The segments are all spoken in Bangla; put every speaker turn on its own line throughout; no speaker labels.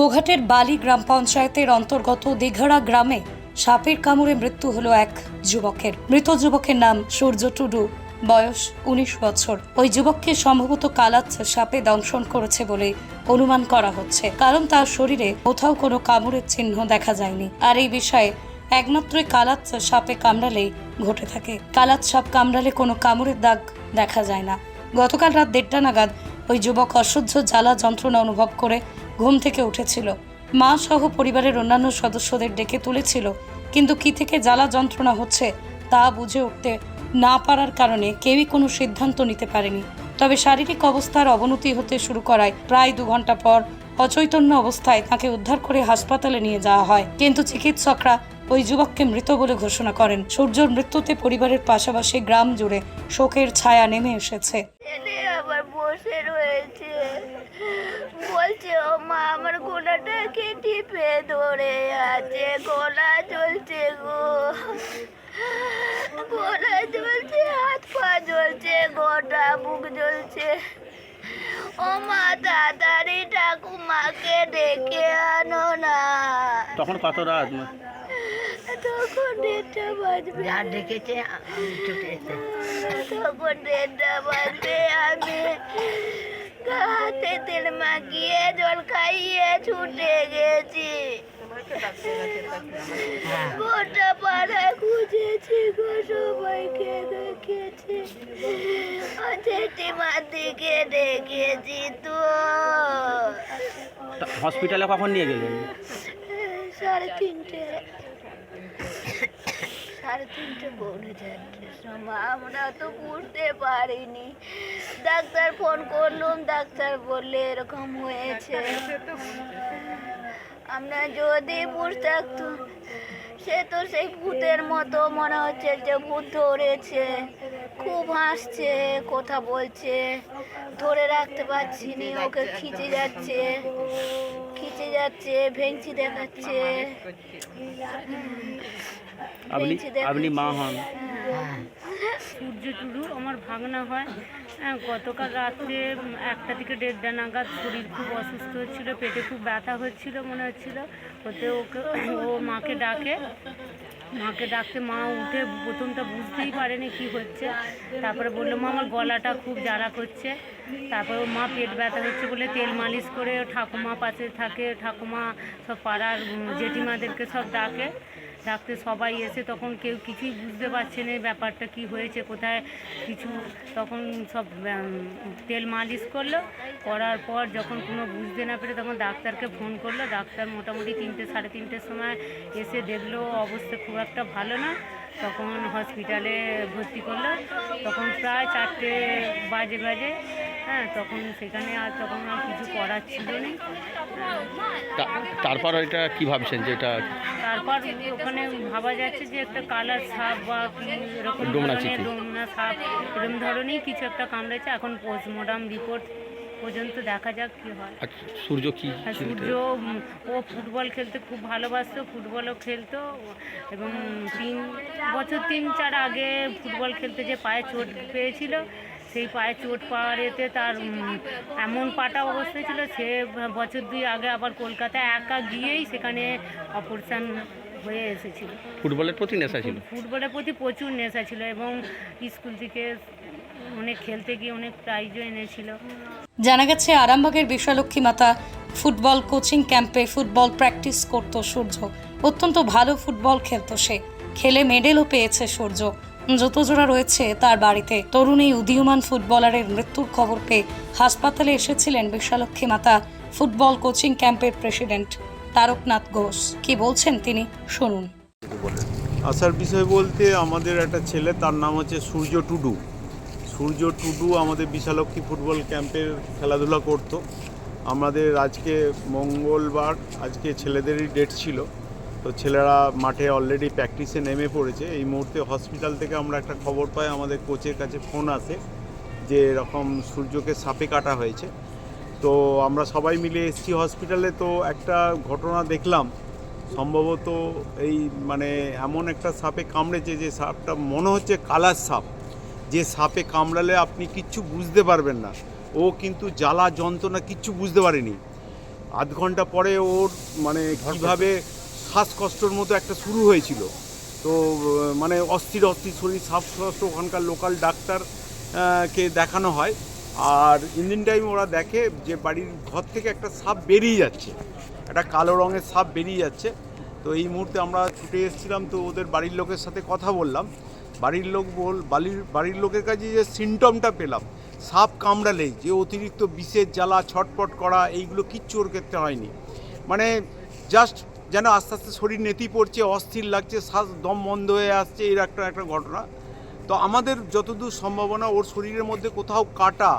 গোঘাটের বালি গ্রাম পঞ্চায়েতের অন্তর্গত দীঘাড়া গ্রামে সাপের কামড়ে মৃত্যু হলো এক যুবকের। মৃত যুবকের নাম সূর্য টুডু, বয়স উনিশ বছর। ওই যুবককে সম্ভবত কালাচ্ছ সাপে দংশন করেছে বলে অনুমান করা হচ্ছে। কারণ তার শরীরে কোথাও কোনো কামড়ের চিহ্ন দেখা যায়নি। আর এই বিষয়ে একমাত্রই কালাত সাপে কামড়ালেই ঘটে থাকে। কালাত সাপ কামড়ালে কোনো কামড়ের দাগ দেখা যায় না। গতকাল রাত দেড়টা নাগাদ ওই যুবক অসহ্য জ্বালা যন্ত্রণা অনুভব করে ঘুম থেকে উঠেছিল। মা সহ পরিবারের অন্যান্য সদস্যদের ডেকে তুলেছিল, কিন্তু কি থেকে জ্বালা যন্ত্রণা হচ্ছে তা বুঝে উঠতে না পারার কারণে কেউই কোনো সিদ্ধান্ত নিতে পারেনি। তবে শারীরিক অবস্থার অবনতি হতে শুরু করায় প্রায় দু ঘণ্টা পর অচৈতন্য অবস্থায় তাকে উদ্ধার করে হাসপাতালে নিয়ে যাওয়া হয়। কিন্তু চিকিৎসকরা ওই যুবককে মৃত বলে ঘোষণা করেন। সূর্যর মৃত্যুতে পরিবারের পাশাপাশি গ্রাম জুড়ে শোকের ছায়া নেমে এসেছে।
বসে রয়েছে। বলছে ও মা আমার গোলাটাকে টিপে ধরে আছে? গলা চলছে গো। গলা চলছে হাত পা জ্বলছে গোটা বুক জ্বলছে। ও মা তাড়াতাড়ি ঠাকুমাকে ডেকে আনো না।
তখন কত রাত
তখন ডেটটা বাজবে।
যা ডেকেছে
তখন দেড়টা বাজবে হাতে তেল মাখিয়ে জল খাইয়ে ছুটে গেছি। গোটা পাড়া খুঁজেছি গো সবাইকে দেখেছি। জেঠিমার দিকে ডেকেছি তো।
হসপিটালে কখন নিয়ে গেলেন?
সাড়ে তিনটে। সাড়ে তিনটে পৌনে আমরা তো বুঝতে পারিনি। ডাক্তার ফোন করলাম ডাক্তার বললে এরকম হয়েছে। আমরা যদি থাকতাম সে তো সেই ভূতের মতো মনে হচ্ছে যে ভূত ধরেছে। খুব হাসছে, কথা বলছে। ধরে রাখতে পারছি নি, ওকে খিচে যাচ্ছে। খিচে যাচ্ছে, ভেঙচি দেখাচ্ছে।
আপনি আপনি মা হন।
হ্যাঁ।
সূর্য টুডু আমার ভাগনা হয়। হ্যাঁ গতকাল রাত্রে একটা থেকে দেড়টা নাগাদ শরীর খুব অসুস্থ হচ্ছিল পেটে খুব ব্যথা হচ্ছিল মনে হচ্ছিল। ওতে ওকে ও মাকে ডাকে। মাকে ডাকতে মা উঠে প্রথমটা বুঝতেই পারেনি কি হচ্ছে। তারপরে বলল মা আমার গলাটা খুব জ্বালা করছে। তারপরে মা পেট ব্যথা হচ্ছে বলে তেল মালিশ করে ঠাকুমা পাশে থাকে। ঠাকুমা সব পাড়ার জেঠিমাদেরকে সব ডাকে। ডাকতে সবাই এসে তখন কেউ কিছুই বুঝতে পারছে না ব্যাপারটা কি হয়েছে, কোথায় কিছু, তখন সব তেল মালিশ করল, করার পর যখন কোনো বুঝতে না পেরে তখন ডাক্তারকে ফোন করল, ডাক্তার মোটামুটি তিনটে, সাড়ে তিনটের সময় এসে দেখল অবস্থা খুব একটা ভালো না, তখন হসপিটালে ভর্তি করল, তখন প্রায় চারটে বাজে বাজে হ্যাঁ তখন সেখানে আর তখন আর কিছু করার ছিল না।
তারপর এটা কি ভাবছেন যে এটা
তারপর ওখানে ভাবা যাচ্ছে যে একটা কালার সাপ বা এরকম
ডোমনা।
সাপ এরকম ধরনেরই কিছু একটা কামড়েছে। এখন পোস্টমর্টম রিপোর্ট পর্যন্ত দেখা যাক কি হয়।
সূর্য কি
সূর্য ও ফুটবল খেলতে খুব ভালোবাসতো ফুটবলও খেলতো এবং তিন বছর তিন চার আগে ফুটবল খেলতে যে পায়ে চোট পেয়েছিল সেই পায়ে চোট পাওয়ার এতে তার এমন পাটা অবস্থা ছিল সে বছর দুই আগে আবার কলকাতায় একা গিয়েই সেখানে অপারেশান হয়ে এসেছিল।
ফুটবলের প্রতি নেশা ছিল?
ফুটবলের প্রতি প্রচুর নেশা ছিল এবং স্কুল থেকে অনেক খেলতে গিয়ে অনেক প্রাইজও এনেছিল।
জানা গেছে আরামবাগের বিশ্বলক্ষ্মী মাতা ফুটবল কোচিং ক্যাম্পে ফুটবল প্র্যাকটিস করত সূর্য। অত্যন্ত ভালো ফুটবল খেলতো সে। খেলে মেডেলও পেয়েছে সূর্য। জুতোজোড়া রয়েছে তার বাড়িতে। তরুণ এই উদীয়মান ফুটবলারের মৃত্যুর খবর পেয়ে হাসপাতালে এসেছিলেন বিশ্বলক্ষ্মী মাতা ফুটবল কোচিং ক্যাম্পের প্রেসিডেন্ট তারকনাথ ঘোষ। কি বলছেন তিনি? শুনুন।
আসার বিষয় বলতে আমাদের একটা ছেলে, তার নাম হচ্ছে সূর্য টুডু। সূর্য টুডু আমাদের বিশালক্ষী ফুটবল ক্যাম্পের খেলাধুলা করতো। আমাদের আজকে মঙ্গলবার, আজকে ছেলেদেরই ডেট ছিল। তো ছেলেরা মাঠে অলরেডি প্র্যাকটিসে নেমে পড়েছে। এই মুহূর্তে হসপিটাল থেকে আমরা একটা খবর পাই আমাদের কোচের কাছে ফোন আসে যে এরকম সূর্যকে সাপে কাটা হয়েছে। তো আমরা সবাই মিলে এসছি হসপিটালে তো একটা ঘটনা দেখলাম সম্ভবত এই মানে এমন একটা সাপে কামড়েছে যে সাপটা মনে হচ্ছে কালার সাপ। যে সাপে কামড়ালে আপনি কিচ্ছু বুঝতে পারবেন না। ও কিন্তু জ্বালা যন্ত্রণা কিচ্ছু বুঝতে পারেনি। আধ ঘণ্টা পরে ওর মানে কীভাবে শ্বাসকষ্টর মতো একটা শুরু হয়েছিল। তো মানে অস্থির অস্থির শরীর, শ্বাসকষ্ট, ওখানকার লোকাল ডাক্তার কে দেখানো হয়। আর ইঞ্জিন টাইম ওরা দেখে যে বাড়ির ঘর থেকে একটা সাপ বেরিয়ে যাচ্ছে। একটা কালো রঙের সাপ বেরিয়ে যাচ্ছে। তো এই মুহূর্তে আমরা ছুটে এসেছিলাম, তো ওদের বাড়ির লোকের সাথে কথা বললাম। বাড়ির লোক বল বাড়ির বাড়ির লোকের কাছে যে সিমটমটা পেলাম, সাপ কামড়ালেই, যে অতিরিক্ত বিষের জ্বালা, ছটপট করা, এইগুলো কিচ্ছু ওর ক্ষেত্রে হয়নি। মানে জাস্ট যেন আস্তে আস্তে শরীর নেতি পড়ছে অস্থির লাগছে শ্বাস দম বন্ধ হয়ে আসছে এর একটা একটা ঘটনা। তো আমাদের যতদূর সম্ভাবনা ওর শরীরের মধ্যে কোথাও কাটা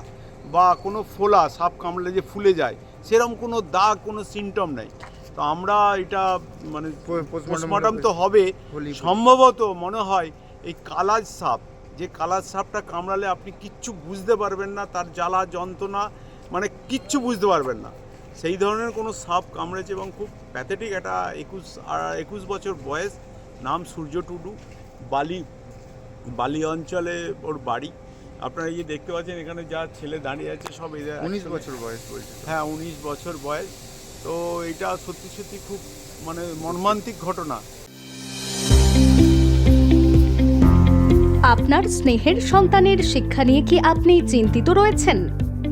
বা কোনো ফোলা সাপ কামড়লে যে ফুলে যায় সেরকম কোনো দাগ কোনো সিমটম নেই। তো আমরা এটা মানে পোস্টমর্টম তো হবে। সম্ভবত মনে হয় এই কালাজ সাপ যে কালাজ সাপটা কামড়ালে আপনি কিচ্ছু বুঝতে পারবেন না তার জ্বালা যন্ত্রণা মানে কিচ্ছু বুঝতে পারবেন না। সেই ধরনের কোনো সাপ কামড়েছে এবং খুব প্যাথেটিক একটা একুশ আর একুশ বছর বয়স। নাম সূর্য টুডু। বালি বালি অঞ্চলে ওর বাড়ি। আপনারা এই যে দেখতে পাচ্ছেন এখানে যা ছেলে দাঁড়িয়ে আছে সব এরা
উনিশ বছর বয়স বলছে
হ্যাঁ উনিশ বছর বয়স। তো এটা সত্যি সত্যি খুব মানে মর্মান্তিক ঘটনা।
আপনার স্নেহের সন্তানের শিক্ষা নিয়ে কি আপনি চিন্তিত রয়েছেন?